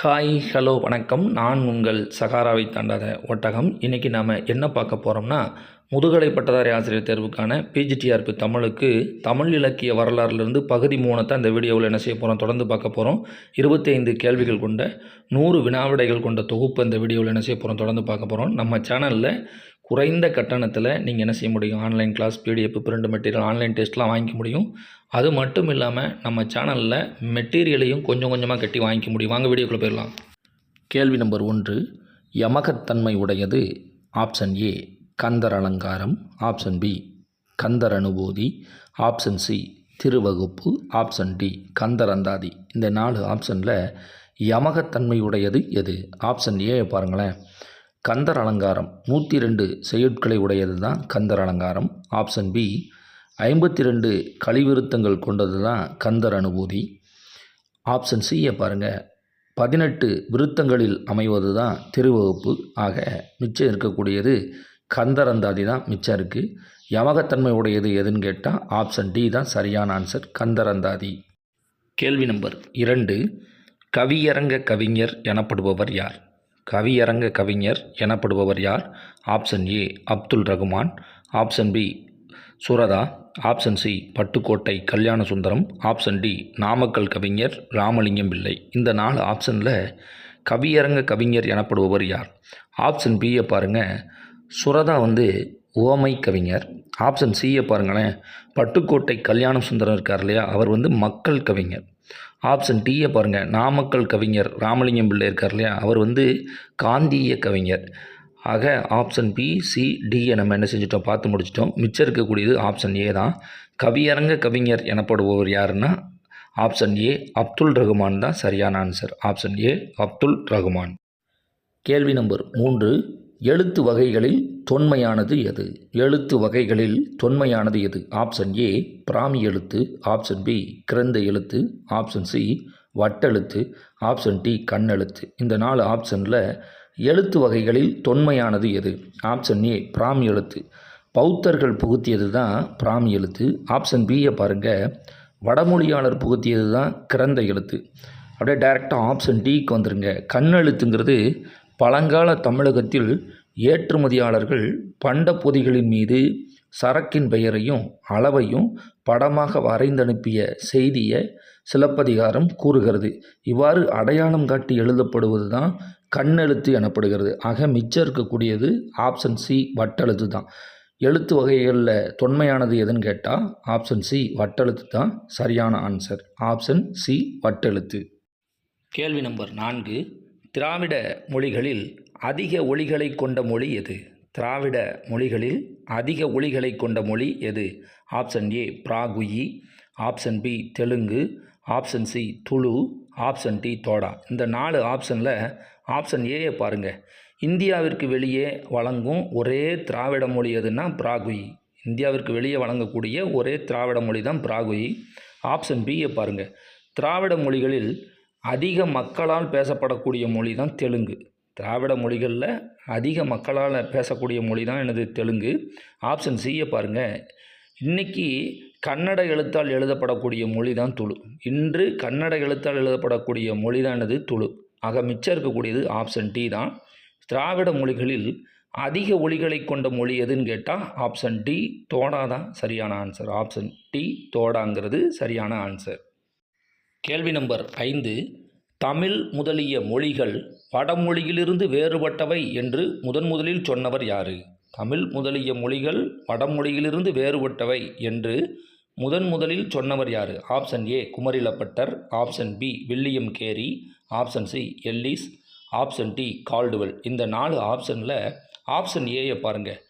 Hi hello வணக்கம். நான் உங்கள் சகாராவை தாண்டாத ஒட்டகம். இன்றைக்கி நாம் என்ன பார்க்க போகிறோம்னா முதுகலை பட்டதாரி ஆசிரியர் தேர்வுக்கான பிஜிடிஆர்பி தமிழுக்கு தமிழ் இலக்கிய வரலாறுலேருந்து பகுதி மூணத்தை அந்த வீடியோவில் என்ன செய்ய போகிறோம் தொடர்ந்து பார்க்க போகிறோம் இருபத்தைந்து கேள்விகள் கொண்ட நூறு வினாவிடைகள் கொண்ட தொகுப்பு அந்த வீடியோவில் என்ன செய்ய போகிறோம் தொடர்ந்து பார்க்க போகிறோம் நம்ம சேனலில் குறைந்த கட்டணத்தில் நீங்கள் என்ன செய்ய முடியும்? Online class PDF print material online டெஸ்ட்லாம் வாங்கிக்க முடியும். அது மட்டும் இல்லாமல் நம்ம சேனலில் மெட்டீரியலையும் கொஞ்சம் கொஞ்சமாக கட்டி வாங்கிக்க முடியும். வாங்க வீடியோக்குள்ளே போயிடலாம். கேள்வி நம்பர் ஒன்று யமகத்தன்மை உடையது? ஆப்ஷன் ஏ கந்தர் அலங்காரம். Option B Kandar Anubhuti. Option C Thiruvaguppu. Option D Kandar Andhadhi. இந்த நாலு ஆப்ஷனில் யமகத்தன்மை உடையது எது? ஆப்ஷன் ஏ பாருங்களேன். கந்தர் அலங்காரம். நூற்றி ரெண்டு செய்யுட்களை உடையது தான் கந்தர் அலங்காரம். ஆப்ஷன் பி ஐம்பத்தி ரெண்டு கலிவிருத்தங்கள் கொண்டது தான் கந்தர் அனுபூதி. ஆப்ஷன் சியை பாருங்கள் பதினெட்டு விருத்தங்களில் அமைவது தான் திருவகுப்பு. ஆக மிச்சம் இருக்கக்கூடியது கந்தரந்தாதி தான் மிச்சம் இருக்குது யமகத்தன்மை உடையது எதுன்னு கேட்டால் ஆப்ஷன் டி தான் சரியான ஆன்சர் கந்தரந்தாதி கேள்வி நம்பர் இரண்டு கவியரங்க கவிஞர் எனப்படுபவர் யார்? கவியரங்க கவிஞர் எனப்படுபவர் யார்? Option A Abdul Rahman. Option B Suratha. Option C Pattukkottai Kalyana Sundaram option D Namakkal கவிஞர் ராமலிங்கம் பிள்ளை. இந்த நாலு ஆப்ஷனில் கவியரங்க கவிஞர் எனப்படுபவர் யார்? ஆப்ஷன் பியை பாருங்கள் சுரதா வந்து ஓமை கவிஞர். ஆப்ஷன் சியை பாருங்களேன் பட்டுக்கோட்டை கல்யாண சுந்தரம் இருக்கார் இல்லையா? அவர் வந்து மக்கள் கவிஞர். ஆப்ஷன் டியை பாருங்கள் நாமக்கல் கவிஞர் ராமலிங்கம் பிள்ளை இருக்கார் இல்லையா? அவர் வந்து காந்திய கவிஞர். ஆக ஆப்ஷன் பி சி டியை நம்ம என்ன செஞ்சிட்டோம்? பார்த்து முடிச்சிட்டோம். மிச்சம் இருக்கக்கூடியது ஆப்ஷன் ஏ தான். கவியரங்க கவிஞர் எனப்படுபவர் யாருன்னா ஆப்ஷன் ஏ அப்துல் ரகுமான் தான் சரியான answer option A Abdul Rahman. கேள்வி நம்பர் மூன்று. எழுத்து வகைகளில் தொன்மையானது எது? எழுத்து வகைகளில் தொன்மையானது எது? ஆப்ஷன் ஏ பிராமி எழுத்து. ஆப்ஷன் பி கிரந்த எழுத்து. ஆப்ஷன் சி வட்டெழுத்து ஆப்ஷன் டி கண்ணெழுத்து இந்த நாலு ஆப்ஷனில் எழுத்து வகைகளில் தொன்மையானது எது? ஆப்ஷன் ஏ பிராமி எழுத்து. பௌத்தர்கள் புகுத்தியது தான் பிராமி எழுத்து. ஆப்ஷன் பியை பாருங்கள் வடமொழியாளர் புகுத்தியது தான் கிரந்த எழுத்து. அப்படியே டைரெக்டாக ஆப்ஷன் டிக்கு வந்துருங்க. கண்ணெழுத்துங்கிறது பழங்கால தமிழகத்தில் ஏற்றுமதியாளர்கள் பண்ட பொதிகளின் மீது சரக்கின் பெயரையும் அளவையும் படமாக வரைந்தனுப்பிய செய்தியை சிலப்பதிகாரம் கூறுகிறது. இவ்வாறு அடையாளம் காட்டி எழுதப்படுவது தான் கண்ணெழுத்து எனப்படுகிறது. ஆக மிச்சம் இருக்கக்கூடியது ஆப்ஷன் சி வட்டெழுத்து தான். எழுத்து வகைகளில் தொன்மையானது எதுன்னு கேட்டால் ஆப்ஷன் சி வட்டெழுத்து தான் சரியான ஆன்சர் ஆப்ஷன் சி வட்டெழுத்து. கேள்வி நம்பர் நான்கு. திராவிட மொழிகளில் அதிக ஒலிகளை கொண்ட மொழி எது? திராவிட மொழிகளில் அதிக ஒலிகளை கொண்ட மொழி எது? Option A Brahui. Option B Telugu. Option C Tulu. Option D Toda. இந்த நாலு ஆப்ஷனில் ஆப்ஷன் ஏயை பாருங்கள் இந்தியாவிற்கு வெளியே வழங்கும் ஒரே திராவிட மொழி எதுன்னா பிராகுயி. இந்தியாவிற்கு வெளியே வழங்கக்கூடிய ஒரே திராவிட மொழி தான் பிராகுயி. ஆப்ஷன் பியை பாருங்கள் திராவிட மொழிகளில் அதிக மக்களால் பேசப்படக்கூடிய மொழி தான் தெலுங்கு. திராவிட மொழிகளில் அதிக மக்களால் பேசக்கூடிய மொழி தான் எனது தெலுங்கு. ஆப்ஷன் சியை பாருங்கள் இன்றைக்கி கன்னட எழுத்தால் எழுதப்படக்கூடிய மொழி தான் துளு. இன்று கன்னட எழுத்தால் எழுதப்படக்கூடிய மொழி தான் எனது துளு. ஆக மிச்சம் இருக்கக்கூடியது ஆப்ஷன் டி தான். திராவிட மொழிகளில் அதிக ஒலிகளை கொண்ட மொழி எதுன்னு கேட்டால் ஆப்ஷன் டி தோடா தான் சரியான ஆன்சர் ஆப்ஷன் டி தோடாங்கிறது சரியான ஆன்சர் கேள்வி நம்பர் ஐந்து. தமிழ் முதலிய மொழிகள் வடமொழியிலிருந்து வேறுபட்டவை என்று முதன் முதலில் சொன்னவர் யார்? தமிழ் முதலிய மொழிகள் வடமொழியிலிருந்து வேறுபட்டவை என்று முதன் முதலில் சொன்னவர் யார்? Option A Kumarilabhattar. Option B William Carey. Option C Ellis. Option D Caldwell. இந்த நாலு ஆப்ஷனில் ஆப்ஷன் ஏயை பாருங்கள்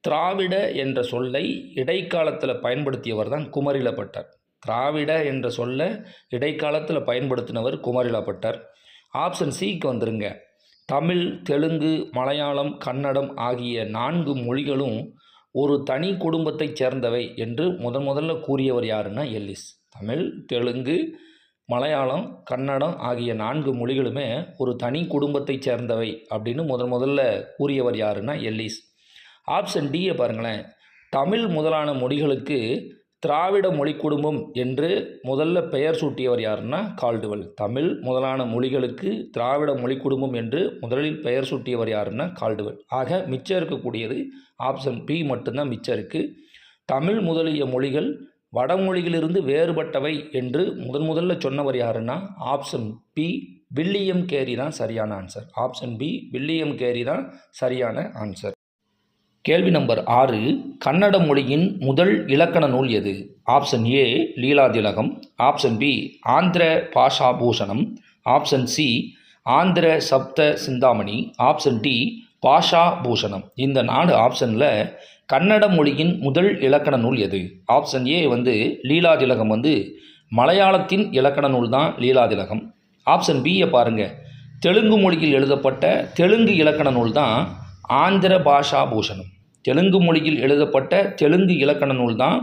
திராவிட என்ற சொல்லை இடைக்காலத்தில் பயன்படுத்தியவர் தான் குமரிலப்பட்டர். திராவிட என்ற சொல்ல இடைக்காலத்தில் பயன்படுத்தினவர் குமரிலப்பட்டர். ஆப்ஷன் சிக்கு வந்துருங்க. தமிழ் தெலுங்கு மலையாளம் கன்னடம் ஆகிய நான்கு மொழிகளும் ஒரு தனி குடும்பத்தைச் சேர்ந்தவை என்று முதன் முதல்ல கூறியவர் யாருன்னா எல்லிஸ். தமிழ் தெலுங்கு மலையாளம் கன்னடம் ஆகிய நான்கு மொழிகளுமே ஒரு தனி குடும்பத்தைச் சேர்ந்தவை அப்படின்னு முதன் முதல்ல கூறியவர் யாருன்னா எல்லிஸ். ஆப்ஷன் டியை பாருங்களேன். தமிழ் முதலான மொழிகளுக்கு திராவிட மொழி குடும்பம் என்று முதல்ல பெயர் சூட்டியவர் யாருன்னா கால்டுவல். தமிழ் முதலான மொழிகளுக்கு திராவிட மொழி குடும்பம் என்று முதலில் பெயர் சூட்டியவர் யாருன்னா கால்டுவல். ஆக மிச்சம் இருக்கக்கூடியது ஆப்ஷன் பி மட்டும்தான் மிச்சம் இருக்குது தமிழ் முதலிய மொழிகள் வடமொழியிலிருந்து வேறுபட்டவை என்று முதன் முதல்ல சொன்னவர் யாருன்னா ஆப்ஷன் பி வில்லியம் கேரி தான் சரியான answer. Option B William Carey தான் சரியான ஆன்சர். கேள்வி நம்பர் ஆறு கன்னட மொழியின் முதல் இலக்கண நூல் எது? Option A Leelathilakam option B Andhra Bhasha Bhushanam option C Andhra Shabda Chintamani. Option D பாஷா பூஷணம் இந்த நாலு ஆப்ஷனில் கன்னட மொழியின் முதல் இலக்கண நூல் எது? ஆப்ஷன் ஏ வந்து லீலாதிலகம் வந்து மலையாளத்தின் இலக்கண நூல் தான் லீலாதிலகம் ஆப்ஷன் பியை பாருங்கள் தெலுங்கு மொழியில் எழுதப்பட்ட தெலுங்கு இலக்கண நூல் தான் ஆந்திர பாஷா பூஷணம் தெலுங்கு மொழியில் எழுதப்பட்ட தெலுங்கு இலக்கண நூல் தான்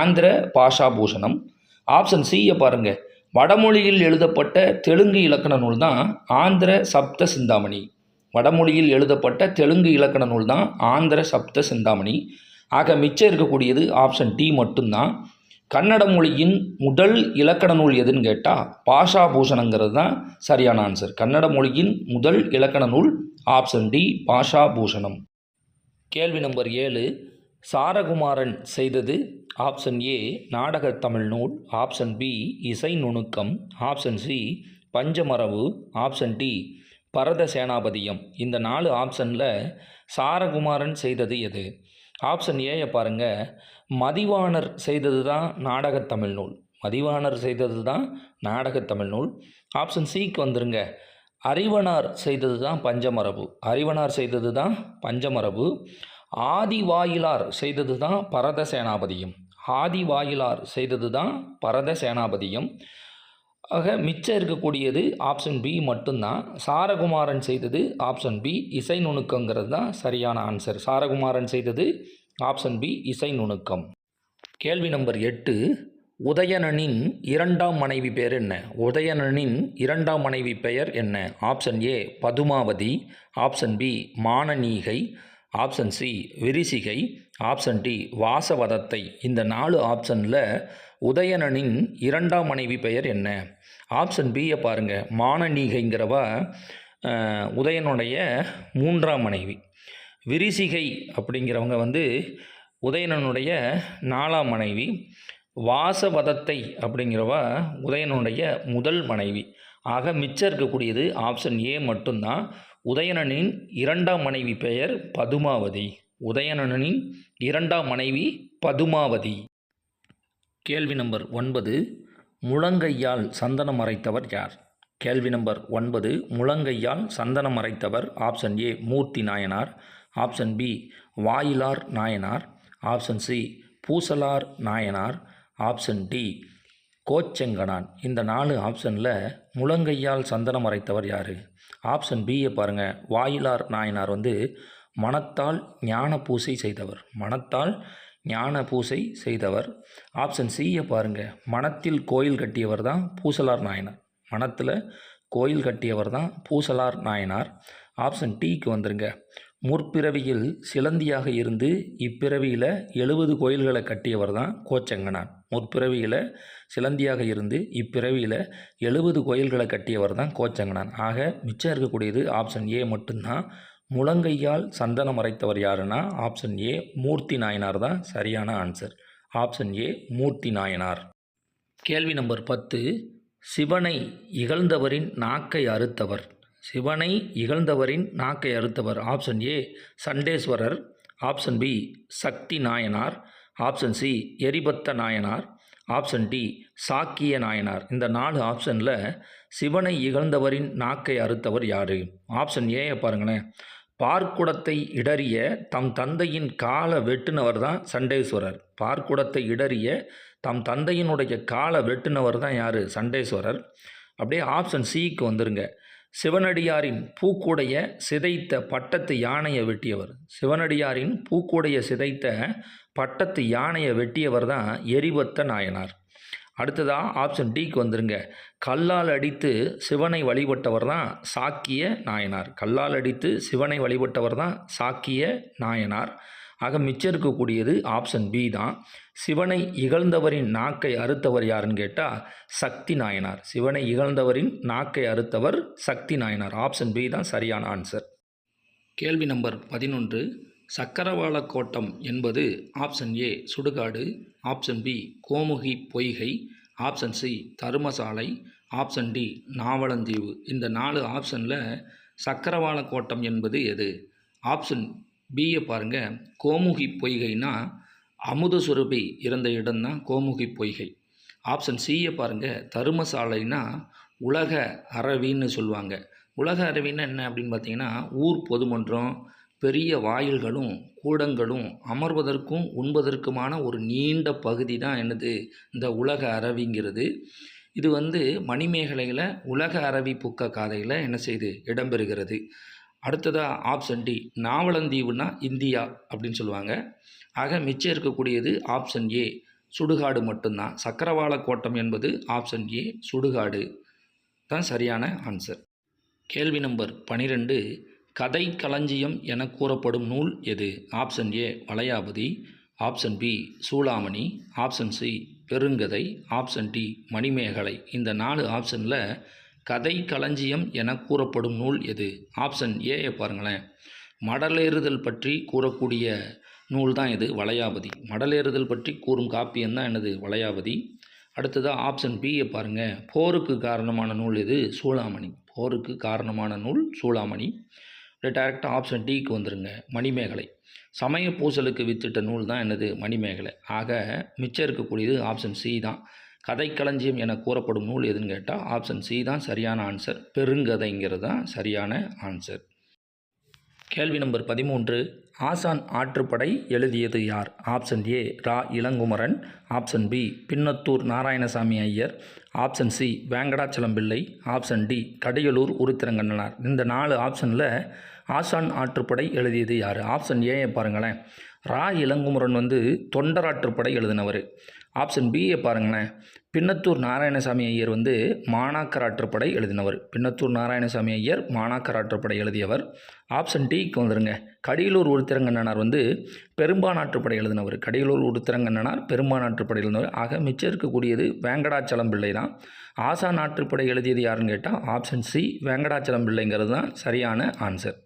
ஆந்திர பாஷா பூஷணம். ஆப்ஷன் சியை பாருங்கள் வடமொழியில் எழுதப்பட்ட தெலுங்கு இலக்கண நூல் தான் ஆந்திர சப்த சிந்தாமணி. வடமொழியில் எழுதப்பட்ட தெலுங்கு இலக்கண நூல் தான் ஆந்திர சப்த சிந்தாமணி. ஆக மிச்சம் இருக்கக்கூடியது ஆப்ஷன் டி மட்டும்தான். கன்னட மொழியின் முதல் இலக்கண நூல் எதுன்னு கேட்டால் பாஷா பூஷணங்கிறது தான் சரியான ஆன்சர் கன்னட மொழியின் முதல் இலக்கண நூல் ஆப்ஷன் டி பாஷா பூஷணம். கேள்வி நம்பர் ஏழு. சாரகுமாரன் செய்தது ஆப்ஷன் ஏ நாடக தமிழ் நூல். Option B Isai Nunukkam. Option C Panchamarabu. Option D Bharata Senapathiyam. இந்த நாலு ஆப்ஷனில் சாரகுமாரன் செய்தது எது? ஆப்ஷன் ஏயை பாருங்கள் மதிவாணர் செய்தது தான் நாடக தமிழ் நூல். மதிவாணர் செய்தது தான் நாடக தமிழ் நூல். ஆப்ஷன் சிக்கு வந்துருங்க. அறிவனார் செய்தது தான் பஞ்சமரபு. அறிவனார் செய்தது தான் பஞ்சமரபு. ஆதிவாயிலார் செய்தது தான் பரத சேனாபதியம் ஆதிவாயிலார் செய்தது தான் பரத சேனாபதியம் ஆக மிச்சம் இருக்கக்கூடியது ஆப்ஷன் பி மட்டும்தான். சாரகுமாரன் செய்தது ஆப்ஷன் பி இசை நுணுக்கங்கிறது தான் சரியான ஆன்சர் சாரகுமாரன் செய்தது ஆப்ஷன் பி இசை நுணுக்கம். கேள்வி நம்பர் எட்டு உதயணனின் இரண்டாம் மனைவி பெயர் என்ன? உதயணனின் இரண்டாம் மனைவி பெயர் என்ன? Option A Padumavathi. Option B Mananeekai option C Virisikai. Option D Vasavadattai. இந்த நாலு ஆப்ஷனில் உதயணனின் இரண்டாம் மனைவி பெயர் என்ன? ஆப்ஷன் பியை பாருங்கள் மானநீகைங்கிறவா உதயனுடைய மூன்றாம் மனைவி. விரிசிகை அப்படிங்கிறவங்க வந்து உதயணனுடைய நாலாம் மனைவி. வாசவதத்தை அப்படிங்கிறவ உதயனுடைய முதல் மனைவி. ஆக மிச்சம் இருக்கக்கூடியது ஆப்ஷன் ஏ மட்டும்தான். உதயணனின் இரண்டாம் மனைவி பெயர் பதுமாவதி. உதயணனின் இரண்டாம் மனைவி பதுமாவதி. கேள்வி நம்பர் ஒன்பது முழங்கையால் சந்தனம் மறைத்தவர் யார்? கேள்வி நம்பர் ஒன்பது முழங்கையால் சந்தனம் மறைத்தவர் option A Moorthy Nayanar option B Vayilar Nayanar option C Poosalar Nayanar option D Kochengannan இந்த நாலு ஆப்ஷனில் முழங்கையால் சந்தனம் அரைத்தவர் யார்? ஆப்ஷன் பியை பாருங்கள் வாயிலார் நாயனார் வந்து மனத்தால் ஞான பூசை செய்தவர். மனத்தால் ஞான பூசை செய்தவர். ஆப்ஷன் சியை பாருங்கள் மனத்தில் கோயில் கட்டியவர் தான் பூசலார் நாயனார். மனத்தில் கோயில் கட்டியவர் தான் பூசலார் நாயனார். ஆப்ஷன் டிக்கு வந்துருங்க. முற்பிறவியில் சிலந்தியாக இருந்து இப்பிறவியில் எழுபது கோயில்களை கட்டியவர் தான் கோச்செங்கனான் முற்பிறவியில் சிலந்தியாக இருந்து இப்பிறவியில் எழுபது கோயில்களை கட்டியவர் தான் கோச்செங்கனான் ஆக மிச்சம் இருக்கக்கூடியது ஆப்ஷன் ஏ மட்டும்தான். முழங்கையால் சந்தனம் மறைத்தவர் யாருன்னா ஆப்ஷன் ஏ மூர்த்தி நாயனார் தான் சரியான answer option A Moorthy Nayanar. கேள்வி நம்பர் பத்து. சிவனை இகழ்ந்தவரின் நாக்கை அறுத்தவர். சிவனை இகழ்ந்தவரின் நாக்கை அறுத்தவர். Option A Chandeshwarar. Option B Sakthi Nayanar. Option C Eripatha Nayanar. Option D Sakkiya Nayanar. இந்த நாலு ஆப்ஷனில் சிவனை இகழ்ந்தவரின் நாக்கை அறுத்தவர் யார்? ஆப்ஷன் ஏயை பாருங்களேன். பார்க்குடத்தை இடறிய தம் தந்தையின் காலை வெட்டினவர் தான் சண்டேஸ்வரர். பார்க்குடத்தை இடறிய தம் தந்தையினுடைய காலை வெட்டினவர் தான் யார்? சண்டேஸ்வரர். அப்படியே ஆப்ஷன் சிக்கு வந்துருங்க. சிவனடியாரின் பூக்குடைய சிதைத்த பட்டத்து யானையை வெட்டியவர். சிவனடியாரின் பூக்குடைய சிதைத்த பட்டத்து யானையை வெட்டியவர் தான் எரிபத்த நாயனார். அடுத்ததாக ஆப்ஷன் டிக்கு வந்துருங்க. கல்லால் அடித்து சிவனை வழிபட்டவர் தான் சாக்கிய நாயனார். கல்லால் அடித்து சிவனை வழிபட்டவர் தான் சாக்கிய நாயனார். ஆக மிச்சம் இருக்கக்கூடியது ஆப்ஷன் பி தான். சிவனை இகழ்ந்தவரின் நாக்கை அறுத்தவர் யாருன்னு கேட்டால் சக்தி நாயனார். சிவனை இகழ்ந்தவரின் நாக்கை அறுத்தவர் சக்தி நாயனார். ஆப்ஷன் பி தான் சரியான ஆன்சர் கேள்வி நம்பர் பதினொன்று. சக்கரவாள கோட்டம் என்பது ஆப்ஷன் ஏ சுடுகாடு. ஆப்ஷன் பி கோமுகி பொய்கை. Option C தருமசாலை. Option D Navalantheevu. இந்த நாலு ஆப்ஷனில் சக்கரவாள கோட்டம் என்பது எது? ஆப்ஷன் பிஏ பாருங்கள் கோமுகி பொய்கைனா அமுதசுரபி இருந்த இடம்தான் கோமுகி பொய்கை. ஆப்ஷன் சியை பாருங்கள் தருமசாலைனா உலக அரவின்னு சொல்லுவாங்க. உலக அரவின்னா என்ன அப்படின்னு பார்த்தீங்கன்னா ஊர் பொதுமன்றம் பெரிய வாயில்களும் கூடங்களும் அமர்வதற்கும் உண்பதற்குமான ஒரு நீண்ட பகுதி தான் என்னது? இந்த உலக அரவிங்கிறது இது வந்து மணிமேகலையில் உலக அரவி புக்க காதையில் என்ன செய்து? இடம்பெறுகிறது. அடுத்ததாக ஆப்ஷன் டி நாவலந்தீவுனா இந்தியா அப்படின்னு சொல்லுவாங்க. ஆக மிச்சம் இருக்கக்கூடியது ஆப்ஷன் ஏ சுடுகாடு மட்டும்தான். சக்கரவாள கோட்டம் என்பது ஆப்ஷன் ஏ சுடுகாடு. தான் சரியான ஆன்சர் கேள்வி நம்பர் பனிரெண்டு கதை களஞ்சியம் என கூறப்படும் நூல் எது? Option A Valayapathi. Option B Soolamani. Option C Perungathai. Option D Manimegalai. இந்த நாலு ஆப்ஷனில் கதை களஞ்சியம் என கூறப்படும் நூல் எது? ஆப்ஷன் ஏயை பாருங்களேன். மடலேறுதல் பற்றி கூறக்கூடிய நூல் தான் இது வளையாபதி. மடலேறுதல் பற்றி கூறும் காப்பியம் தான் என்னது? வளையாபதி. அடுத்ததாக ஆப்ஷன் பியை பாருங்கள் போருக்கு காரணமான நூல் எது? சூளாமணி. போருக்கு காரணமான நூல் சூளாமணி. டைரெக்டாக ஆப்ஷன் டிக்கு வந்துருங்க. மணிமேகலை. சமய பூசலுக்கு வித்திட்ட நூல் தான் என்னது? மணிமேகலை. ஆக மிச்சம் இருக்கக்கூடியது ஆப்ஷன் சி தான். கதைக்களஞ்சியம் என கூறப்படும் நூல் எதுன்னு கேட்டால் ஆப்ஷன் சி தான் சரியான ஆன்சர் பெருங்கதைங்கிறது தான் சரியான ஆன்சர் கேள்வி நம்பர் பதிமூன்று ஆசான் ஆற்றுப்படை எழுதியது யார்? Option A Ra. Ilangumaran. Option B Pinnathur Narayanasamy Iyer. Option C Venkatachalam Pillai option D Kadayalur Uruthirangannanar. இந்த நாலு ஆப்ஷனில் ஆசான் ஆற்றுப்படை எழுதியது யார்? ஆப்ஷன் ஏயை பாருங்களேன். ரா. இளங்குமரன் வந்து தொண்டராற்றுப்படை எழுதினவர். ஆப்ஷன் பியை பாருங்களேன். பின்னத்தூர் நாராயணசாமி ஐயர் வந்து மாணாக்கராற்றுப்படை எழுதினவர். பின்னத்தூர் நாராயணசாமி ஐயர் மாணாக்கராற்றுப்படை எழுதியவர். ஆப்ஷன் டிக்கு வந்துருங்க. கடியலூர் உருத்திரங்கண்ணனார் வந்து பெரும்பானாற்றுப்படை எழுதினவர். கடியலூர் உருத்திரங்கண்ணனார் பெரும்பானாற்றுப்படை எழுதினவர். ஆக மிச்சம் இருக்கக்கூடியது வேங்கடாச்சலம் பிள்ளை தான். ஆசா நாற்றுப்படை எழுதியது யாருன்னு கேட்டால் ஆப்ஷன் சி வேங்கடாச்சலம் பிள்ளைங்கிறது தான் சரியான ஆன்சர்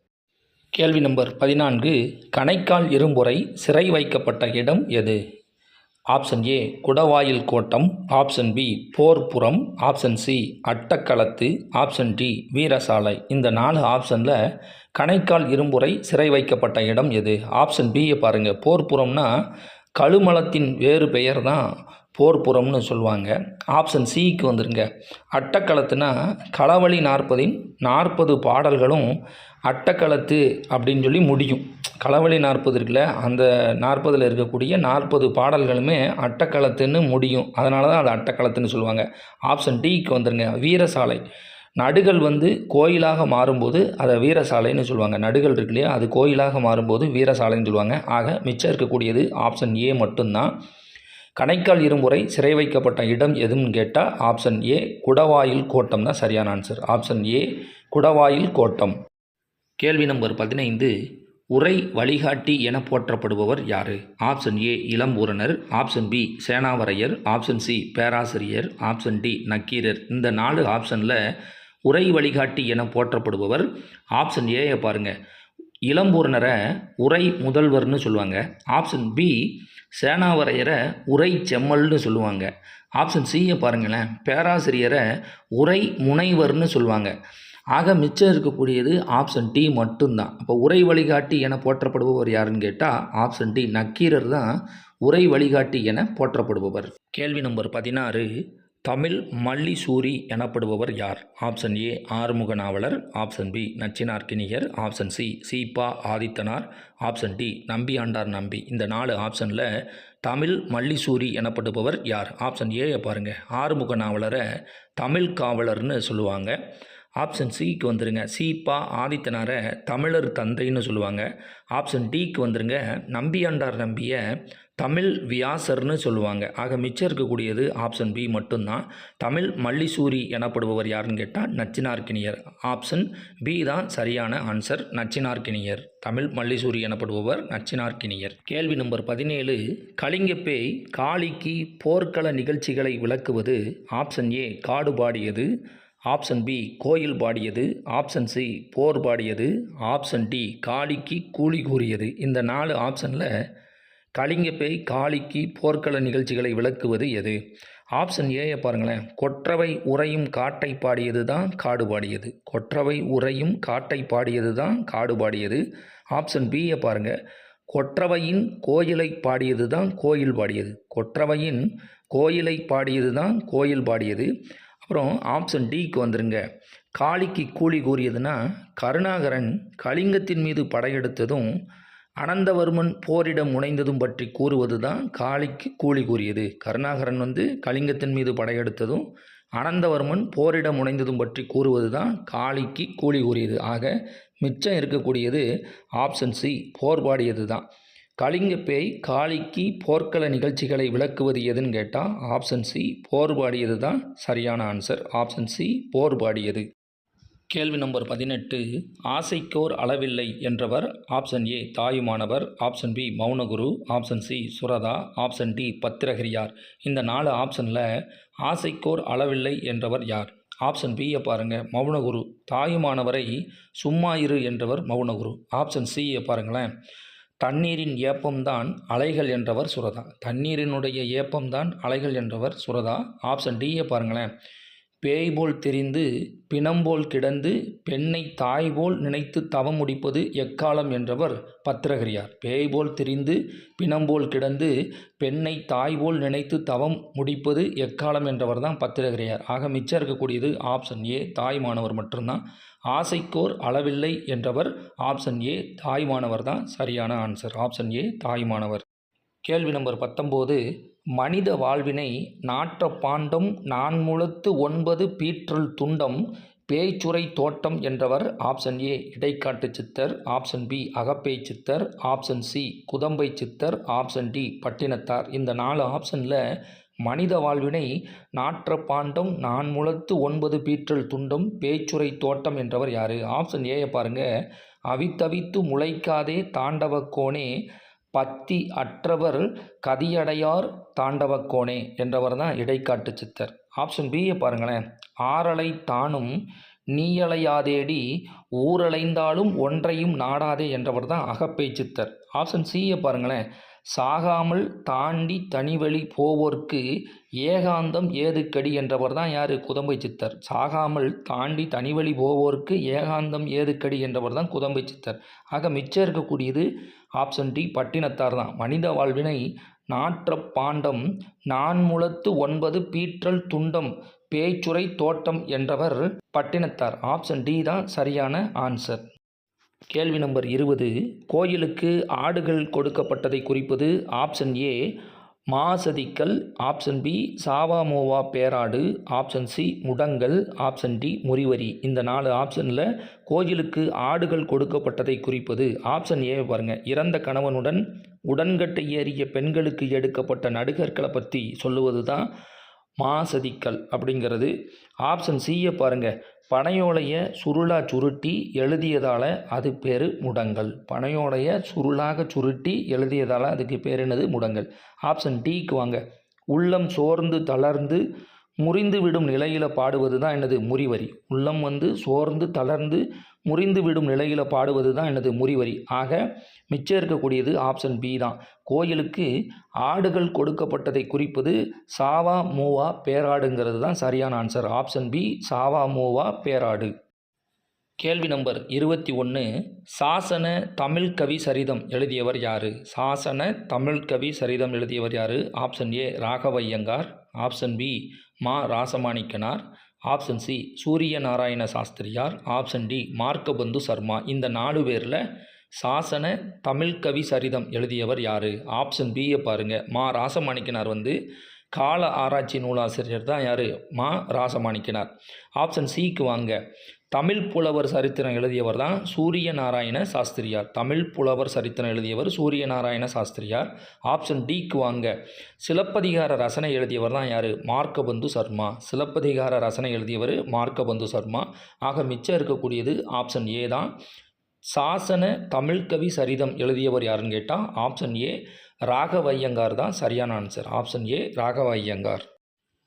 கேள்வி நம்பர் பதினான்கு. கணைக்கால் இரும்புரை சிறை வைக்கப்பட்ட இடம் எது? Option A Kudavayil Kottam. Option B போர்ப்புறம் option C அட்டக்களத்து. Option D வீரசாலை. இந்த நாலு ஆப்ஷனில் கணைக்கால் இரும்புரை சிறை வைக்கப்பட்ட இடம் எது? ஆப்ஷன் பியை பாருங்கள் போர்ப்புறம்னா கழுமலத்தின் வேறு பெயர் தான் போர்ப்புறம்னு சொல்லுவாங்க. ஆப்ஷன் சிக்கு வந்துருங்க. அட்டக்களத்துனா களவழி நாற்பதின் நாற்பது பாடல்களும் அட்டக்களத்து அப்படின்னு சொல்லி முடியும். களவழி நாற்பது இருக்குல்ல அந்த நாற்பதில் இருக்கக்கூடிய நாற்பது பாடல்களுமே அட்டக்களத்துன்னு முடியும். அதனால தான் அது அட்டக்களத்துன்னு சொல்லுவாங்க. ஆப்ஷன் டிக்கு வந்துருங்க. வீரசாலை. நடுகள் வந்து கோயிலாக மாறும்போது அதை வீரசாலைன்னு சொல்லுவாங்க. நடுகள் இருக்கு இல்லையா அது கோயிலாக மாறும்போது வீரசாலைன்னு சொல்லுவாங்க. ஆக மிச்சம் இருக்கக்கூடியது ஆப்ஷன் ஏ மட்டும்தான். கணைக்கால் இருமுறை சிறை வைக்கப்பட்ட இடம் எதுன்னு கேட்டால் ஆப்ஷன் ஏ குடவாயில் கோட்டம் தான் சரியான ஆன்சர் ஆப்ஷன் ஏ குடவாயில் கோட்டம். கேள்வி நம்பர் பதினைந்து உரை வழிகாட்டி என போற்றப்படுபவர் யார்? Option A Ilampooranar option B Senavaraiyar. Option C Perasiriyar. Option D Nakkeerar. இந்த நாலு ஆப்ஷனில் உரை வழிகாட்டி என போற்றப்படுபவர். ஆப்ஷன் ஏயை பாருங்கள் இளம்பூரணரை உரை முதல்வர்னு சொல்லுவாங்க. ஆப்ஷன் பி சேனாவரையரை உரை செம்மல்னு சொல்லுவாங்க. ஆப்ஷன் சியை பாருங்களேன். பேராசிரியரை உரை முனைவர்னு சொல்லுவாங்க. ஆக மிச்சம் இருக்கக்கூடியது ஆப்ஷன் டி மட்டும்தான். அப்போ உரை வழிகாட்டி என போற்றப்படுபவர் யாருன்னு கேட்டால் ஆப்ஷன் டி நக்கீரர் தான் உரை வழிகாட்டி என போற்றப்படுபவர். கேள்வி நம்பர் பதினாறு. தமிழ் மல்லிசூரி எனப்படுபவர் யார்? Option A Arumuga Navalar option B Nachinarkiniyar. Option C Si Pa Adithanar. Option D Nambi Andar Nambi. இந்த நாலு ஆப்ஷனில் தமிழ் மல்லிசூரி எனப்படுபவர் யார்? ஆப்ஷன் ஏயை பாருங்கள் ஆறுமுக நாவலரை தமிழ் காவலர்னு சொல்லுவாங்க. ஆப்ஷன் சிக்கு வந்துருங்க. சீப்பா ஆதித்தனாரை தமிழர் தந்தைன்னு சொல்லுவாங்க. ஆப்ஷன் டிக்கு வந்துருங்க. நம்பியாண்டார் நம்பியை தமிழ் வியாசர்னு சொல்லுவாங்க. ஆக மிச்சம் இருக்கக்கூடியது ஆப்ஷன் பி மட்டும்தான். தமிழ் மல்லிசூரி எனப்படுபவர் யாருன்னு கேட்டால் நச்சினார்க்கினியர். ஆப்ஷன் பி தான் சரியான ஆன்சர் நச்சினார்கினியர் தமிழ் மல்லிசூரி எனப்படுபவர் நச்சினார்கினியர் கேள்வி நம்பர் பதினேழு கலிங்கப்பேய் காளிக்கு போர்க்கள நிகழ்ச்சிகளை விளக்குவது ஆப்ஷன் ஏ காடு பாடியது ஆப்ஷன் பி கோயில் பாடியது ஆப்ஷன் சி போர் பாடியது ஆப்ஷன் டி காளிக்கு கூலி கூறியது. இந்த நாலு ஆப்ஷனில் கலிங்கப்பேய் காளிக்கு போர்க்கள நிகழ்ச்சிகளை விளக்குவது எது? ஆப்ஷன் ஏயை பாருங்களேன். கொற்றவை உறையும் காட்டை பாடியது தான் காடு பாடியது. கொற்றவை உறையும் காட்டை பாடியது தான் காடு பாடியது. ஆப்ஷன் பியை பாருங்கள் கொற்றவையின் கோயிலை பாடியது தான் கோயில் பாடியது. கொற்றவையின் கோயிலை பாடியது தான் கோயில் பாடியது. அப்புறம் ஆப்ஷன் டிக்கு வந்துருங்க. காளிக்கு கூலி கூறியதுன்னா கருணாகரன் கலிங்கத்தின் மீது படையெடுத்ததும் அனந்தவர்மன் போரிடம் முனைந்ததும் பற்றி கூறுவது தான் காளிக்கு கூலி கூறியது. கருணாகரன் வந்து கலிங்கத்தின் மீது படையெடுத்ததும் அனந்தவர்மன் போரிடம் முனைந்ததும் பற்றி கூறுவது தான் காளிக்கு கூலி கூறியது. ஆக மிச்சம் இருக்கக்கூடியது ஆப்ஷன் சி போர் பாடியது தான் கலிங்க பேய் காளிக்கு போர்க்கள நிகழ்ச்சிகளை விளக்குவது எதுன்னு கேட்டால் ஆப்ஷன் சி போர் பாடியது தான் சரியான ஆன்சர் ஆப்ஷன் சி போர் பாடியது. கேள்வி நம்பர் பதினெட்டு ஆசைக்கோர் அளவில்லை என்றவர் option A Thayumanavar option B Mounaguru option C Suratha option D Pattirakiriyar. இந்த நாலு ஆப்ஷனில் ஆசைக்கோர் அளவில்லை என்றவர் யார்? ஆப்ஷன் பியை பாருங்கள் மௌனகுரு. தாயுமானவரை சும்மா இரு என்றவர் மௌனகுரு. ஆப்ஷன் சியை பாருங்களேன் தண்ணீரின் ஏப்பம்தான் அலைகள் என்றவர் சுரதா. தண்ணீரினுடைய ஏப்பம்தான் அலைகள் என்றவர் சுரதா. ஆப்ஷன் டியை பாருங்களேன் பேய் போல் தெரிந்து பிணம்போல் கிடந்து பெண்ணை தாய் போல் நினைத்து தவம் முடிப்பது எக்காலம் என்றவர் பத்திரகிரியார். பேய் போல் தெரிந்து பிணம்போல் கிடந்து பெண்ணை தாய் போல் நினைத்து தவம் முடிப்பது எக்காலம் என்றவர் தான் பத்திரகிரியார். ஆக மிச்சம் இருக்கக்கூடியது ஆப்ஷன் ஏ தாய் மாணவர் மட்டும்தான். ஆசைக்கோர் அளவில்லை என்றவர் ஆப்ஷன் ஏ தாய் மாணவர் தான் சரியான ஆன்சர். ஆப்ஷன் ஏ தாய் மாணவர். கேள்வி நம்பர் பத்தொம்போது மனித வாழ்வினை நாற்ற பாண்டம் நான்முழத்து ஒன்பது பீற்றல் துண்டம் பேய்ச்சுரை தோட்டம் என்றவர் ஆப்ஷன் ஏ இடைக்காட்டு சித்தர் ஆப்ஷன் பி அகப்பேய் சித்தர் ஆப்ஷன் சி குதம்பை சித்தர் ஆப்ஷன் டி பட்டினத்தார். இந்த நாலு ஆப்ஷனில் மனித வாழ்வினை நாற்ற பாண்டம் நான்முழத்து ஒன்பது பீற்றல் துண்டம் பேச்சுரை தோட்டம் என்றவர் யார்? ஆப்ஷன் ஏயை பாருங்கள் அவித்தவித்து முளைக்காதே தாண்டவக்கோனே பத்தி அற்றவர் கதியடையார் தாண்டவக்கோணே என்றவர் தான் இடைக்காட்டு சித்தர். ஆப்ஷன் பியை பாருங்களேன். ஆறலை தானும் நீயலையாதேடி ஊரலைந்தாலும் ஒன்றையும் நாடாதே என்றவர் தான் அகப்பை சித்தர். ஆப்ஷன் சியை பாருங்களேன். சாகாமல் தாண்டி தனிவழி போவோர்க்கு ஏகாந்தம் ஏதுக்கடி என்றவர் தான் யார்? குதம்பை சித்தர். சாகாமல் தாண்டி தனிவழி போவோர்க்கு ஏகாந்தம் ஏதுக்கடி என்றவர் தான் குதம்பை சித்தர். ஆக மிச்சம் இருக்கக்கூடியது ஆப்ஷன் டி பட்டினத்தார் தான். மனித வாழ்வினை நாற்ற பாண்டம் நான்முளத்து ஒன்பது பீற்றல் துண்டம் பேச்சுரை தோட்டம் என்றவர் பட்டினத்தார். ஆப்ஷன் டி தான் சரியான ஆன்சர். கேள்வி நம்பர் இருபது. கோயிலுக்கு ஆடுகள் கொடுக்கப்பட்டதை குறிப்பது ஆப்ஷன் ஏ மாசதிக்கல் ஆப்ஷன் பி சாவாமோவா பேராடு ஆப்ஷன் சி முடங்கல் ஆப்ஷன் டி முறிவரி. இந்த நாலு ஆப்ஷனில் கோயிலுக்கு ஆடுகள் கொடுக்கப்பட்டதை குறிப்பது. ஆப்ஷன் ஏ பாருங்கள் இறந்த கணவனுடன் உடன்கட்டை ஏறிய பெண்களுக்கு எடுக்கப்பட்ட நடுகற்களை பற்றி சொல்லுவது தான் மாசதிக்கல் அப்படிங்கிறது. ஆப்ஷன் சியை பாருங்கள் பனையோலைய சுருளா சுருட்டி எழுதியதால் அது பேர் முடங்கல். பனையோலைய சுருளாக சுருட்டி எழுதியதால் அதுக்கு பேர் என்னது? முடங்கல். ஆப்ஷன் டிக்கு வாங்க. உள்ளம் சோர்ந்து தளர்ந்து முறிந்து விடும் நிலையில் பாடுவது தான் எனது முறிவரி. உள்ளம் வந்து சோர்ந்து தளர்ந்து முறிந்து விடும் நிலையில் பாடுவது தான் எனது முறிவரி. ஆக மிச்சம் இருக்கக்கூடியது ஆப்ஷன் பி தான். கோயிலுக்கு ஆடுகள் கொடுக்கப்பட்டதை குறிப்பது சாவா மூவா பேராடுங்கிறது தான் சரியான ஆன்சர் ஆப்ஷன் பி சாவா மூவா பேராடு. கேள்வி நம்பர் இருபத்தி ஒன்று சாசன தமிழ் கவி சரிதம் எழுதியவர் யார்? சாசன தமிழ் கவி சரிதம் எழுதியவர் யார்? Option A Raghavaiyangar. Option B Ma Rasamanikkanar option C Suriya Narayana Sastriyar option D Markabandhu Sharma. இந்த நாலு பேரில் சாசன தமிழ் கவி சரிதம் எழுதியவர் யார்? ஆப்ஷன் பியை பாருங்கள் மா ராசமாணிக்கனார் வந்து கால ஆராய்ச்சி நூலாசிரியர் தான் யார்? மா. ராசமாணிக்கனார். ஆப்ஷன் சிக்கு வாங்க. தமிழ் புலவர் சரித்திரம் எழுதியவர் தான் சூரிய நாராயண சாஸ்திரியார். தமிழ் புலவர் சரித்திரம் எழுதியவர் சூரிய நாராயண சாஸ்திரியார். ஆப்ஷன் டிக்கு வாங்க. சிலப்பதிகார ரசனை எழுதியவர் தான் யார்? மார்க்கபந்து சர்மா. சிலப்பதிகார ரசனை எழுதியவர் மார்க்கபந்து சர்மா. ஆக மிச்சம் இருக்கக்கூடியது ஆப்ஷன் ஏ தான். சாசன தமிழ்கவி சரிதம் எழுதியவர் யாருன்னு கேட்டால் ஆப்ஷன் ஏ ராகவையங்கார் தான் சரியான ஆன்சர் ஆப்ஷன் ஏ ராகவையங்கார்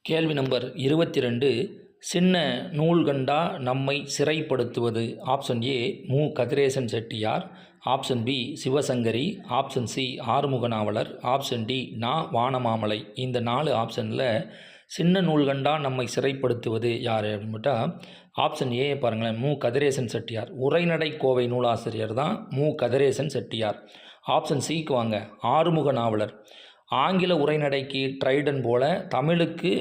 கேள்வி நம்பர் இருபத்தி ரெண்டு சின்ன நூல்கண்டா நம்மை சிறைப்படுத்துவது? Option A Mu. Kathiresan Chettiar. Option B Sivasankari. Option C Arumuga Navalar. Option D Na. Vanamamalai. இந்த நாலு ஆப்ஷனில் சின்ன நூல்கண்டா நம்மை சிறைப்படுத்துவது யார் அப்படின்னு ஆப்ஷன் ஏ பாருங்களேன் மு. கதிரேசன் செட்டியார். உரைநடை கோவை நூலாசிரியர் தான் மு. கதிரேசன் செட்டியார். ஆப்ஷன் சிக்கு வாங்க ஆறுமுக நாவலர். ஆங்கில உரைநடைக்கு ட்ரைடன் போல தமிழுக்கு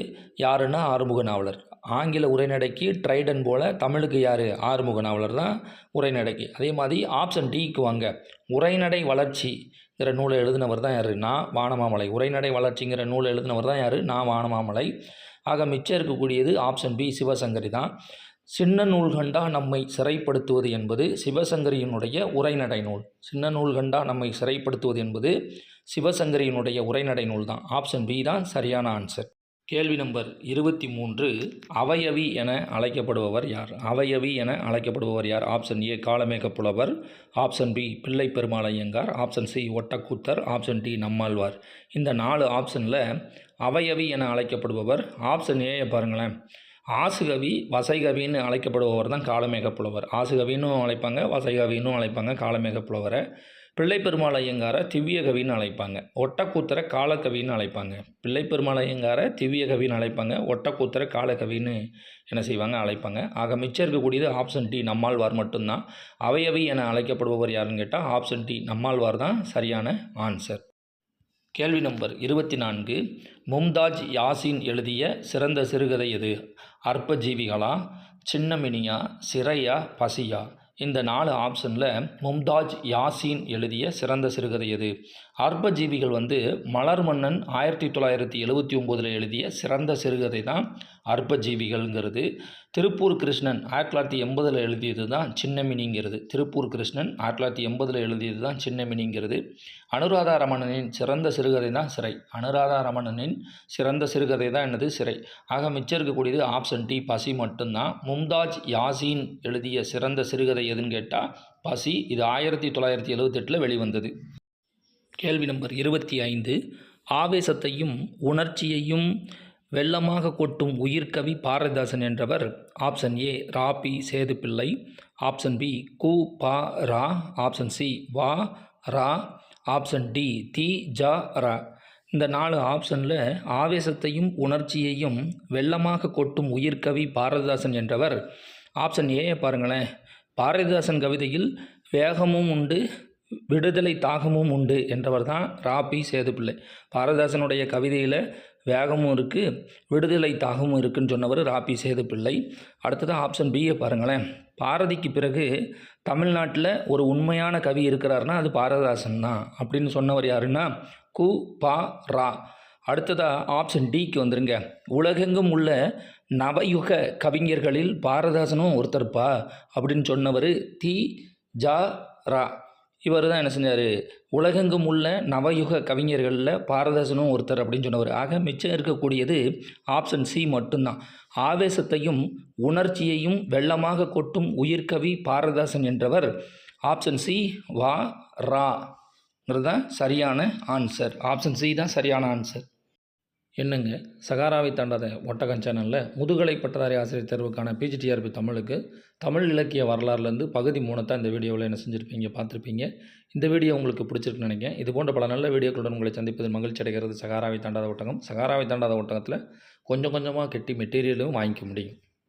யாருன்னா ஆறுமுக நாவலர். ஆங்கில உரைநடைக்கு ட்ரைடன் போல தமிழுக்கு யார்? ஆறுமுக நாவலர் தான் உரைநடைக்கு. அதே மாதிரி ஆப்ஷன் டிக்கு வாங்க. உரைநடை வளர்ச்சிங்கிற நூலை எழுதினவர் தான் யார்? நான் வானமாமலை. உரைநடை வளர்ச்சிங்கிற நூலை எழுதினவர் தான் யார்? நான் வானமாமலை. ஆக மிச்சம் இருக்கக்கூடியது ஆப்ஷன் பி சிவசங்கரி தான். சின்ன நூல்கண்டா நம்மை சிறைப்படுத்துவது என்பது சிவசங்கரியினுடைய உரைநடை நூல். சின்ன நூல்கண்டா நம்மை சிறைப்படுத்துவது என்பது சிவசங்கரியினுடைய உரைநடை நூல் தான். ஆப்ஷன் பி தான் சரியான ஆன்சர். கேள்வி நம்பர் இருபத்தி மூன்று அவயவி என அழைக்கப்படுபவர் யார்? அவயவி என அழைக்கப்படுபவர் யார்? ஆப்ஷன் ஏ காலமேக புலவர். Option B Pillai Perumal Iyengar. Option C Ottakoothar. Option D Nammalvar. இந்த நாலு ஆப்ஷனில் அவயவி என அழைக்கப்படுபவர். ஆப்ஷன் ஏயை பாருங்களேன். ஆசுகவி வசைகவின்னு அழைக்கப்படுபவர் தான் காலமேக புலவர் அழைப்பாங்க வசைகவின்னும் அழைப்பாங்க காலமேக புலவரை பிள்ளை பெருமாள் ஐயங்காரை திவ்ய கவின்னு அழைப்பாங்க ஒட்டக்கூத்தரை காலக்கவின்னு அழைப்பாங்க. பிள்ளை பெருமாள் ஐயங்காரை திவ்ய கவின்னு அழைப்பாங்க ஒட்டக்கூத்தரை காலக்கவின்னு என்ன செய்வாங்க? அழைப்பாங்க. ஆக மிச்சம் இருக்கக்கூடியது ஆப்ஷன் டி நம்மாழ்வார் மட்டும்தான். அவையவை என அழைக்கப்படுபவர் யாருன்னு கேட்டால் ஆப்ஷன் டி நம்மாழ்வார் தான் சரியான ஆன்சர். கேள்வி நம்பர் இருபத்தி நான்கு மும்தாஜ் யாசின் எழுதிய சிறந்த சிறுகதை எது? அற்பஜீவிகளா சின்னமினியா சிறையா பசியா? இந்த நாலு ஆப்ஷனில் மும்தாஜ் யாசின் எழுதிய சிறந்த சிறுகதை எது? அற்பஜீவிகள் வந்து மலர் மன்னன் ஆயிரத்தி தொள்ளாயிரத்தி எழுபத்தி ஒம்போதில் எழுதிய சிறந்த சிறுகதை தான் அற்பஜீவிகள்ங்கிறது. திருப்பூர் கிருஷ்ணன் ஆயிரத்தி தொள்ளாயிரத்தி எண்பதில் எழுதியது தான் சின்னமினிங்கிறது. திருப்பூர் கிருஷ்ணன் ஆயிரத்தி தொள்ளாயிரத்தி எண்பதில் எழுதியது தான் சின்னமினிங்கிறது. அனுராதா ரமணனின் சிறந்த சிறுகதை தான் சிறை. அனுராதா ரமணனின் சிறந்த சிறுகதை தான் என்னது? சிறை. ஆக மிச்சம் இருக்கக்கூடியது ஆப்ஷன் டி பசி மட்டும்தான். மும்தாஜ் யாசின் எழுதிய சிறந்த சிறுகதை எதுன்னு கேட்டால் பசி இது ஆயிரத்தி தொள்ளாயிரத்தி எழுவத்தெட்டில் வெளிவந்தது. கேள்வி நம்பர் இருபத்தி ஐந்து. ஆவேசத்தையும் உணர்ச்சியையும் வெள்ளமாக கொட்டும் உயிர்கவி பாரதிதாசன் என்றவர். Option A Ra Pi Sethupillai. Option B Ku Pa Ra. Option C வா ரா. ஆப்ஷன் டி தி ஜா ரா. இந்த நாலு ஆப்ஷனில் ஆவேசத்தையும் உணர்ச்சியையும் வெள்ளமாக கொட்டும் உயிர்கவி பாரதிதாசன் என்றவர். ஆப்ஷன் ஏ பாருங்களேன். பாரதிதாசன் கவிதையில் வேகமும் உண்டு விடுதலை தாகமும் உண்டு என்றவர் தான் ராபி சேதுப்பிள்ளை. பாரதிதாசனுடைய கவிதையில் வேகமும் இருக்குது விடுதலை தாகமும் இருக்குதுன்னு சொன்னவர் ராபி சேதுப்பிள்ளை. அடுத்தது ஆப்ஷன் பியை பாருங்களேன். பாரதிக்கு பிறகு தமிழ்நாட்டில் ஒரு உண்மையான கவி இருக்கிறாருன்னா அது பாரதாசன் தான் அப்படின்னு சொன்னவர் யாருன்னா கு பா ரா. அடுத்ததாக ஆப்ஷன் டிக்கு வந்துருங்க. உலகெங்கும் உள்ள நவயுக கவிஞர்களில் பாரதாசனும் ஒருத்தர்ப்பா அப்படின்னு சொன்னவர் தி ஜா ரா. இவர் தான் என்ன செஞ்சார்? உலகெங்கும் உள்ள நவயுக கவிஞர்களில் பாரதாசனும் ஒருத்தர் அப்படின்னு சொன்னவர். ஆக மிச்சம் இருக்கக்கூடியது ஆப்ஷன் சி மட்டும்தான். ஆவேசத்தையும் உணர்ச்சியையும் வெள்ளமாக கொட்டும் உயிர்கவி பாரதாசன் என்றவர். ஆப்ஷன் சி வா ரா. தான் சரியான ஆன்சர் ஆப்ஷன் சி தான் சரியான ஆன்சர் என்னங்க? சகாராவை தாண்டாத ஒட்டகம் சேனலில் முதுகலை பட்டதாரி ஆசிரியர் தேர்வுக்கான பிஜிடிஆர்பி தமிழுக்கு தமிழ் இலக்கிய வரலாறுலேருந்து பகுதி மூணத்தான் இந்த வீடியோவில் என்ன செஞ்சுருப்பீங்க பார்த்துருப்பீங்க. இந்த வீடியோ உங்களுக்கு பிடிச்சிருக்குன்னு நினைக்கிறேன். இது போன்ற பல நல்ல வீடியோக்களுடன் உங்களை சந்திப்பதில் மகிழ்ச்சி அடைகிறது சகாராவை தாண்டாத ஒட்டகம். சகாராவை தாண்டாத ஒட்டகத்தில் கொஞ்சம் கொஞ்சமாக கெட்டி மெட்டீரியலும் வாங்கிக்க முடியும்.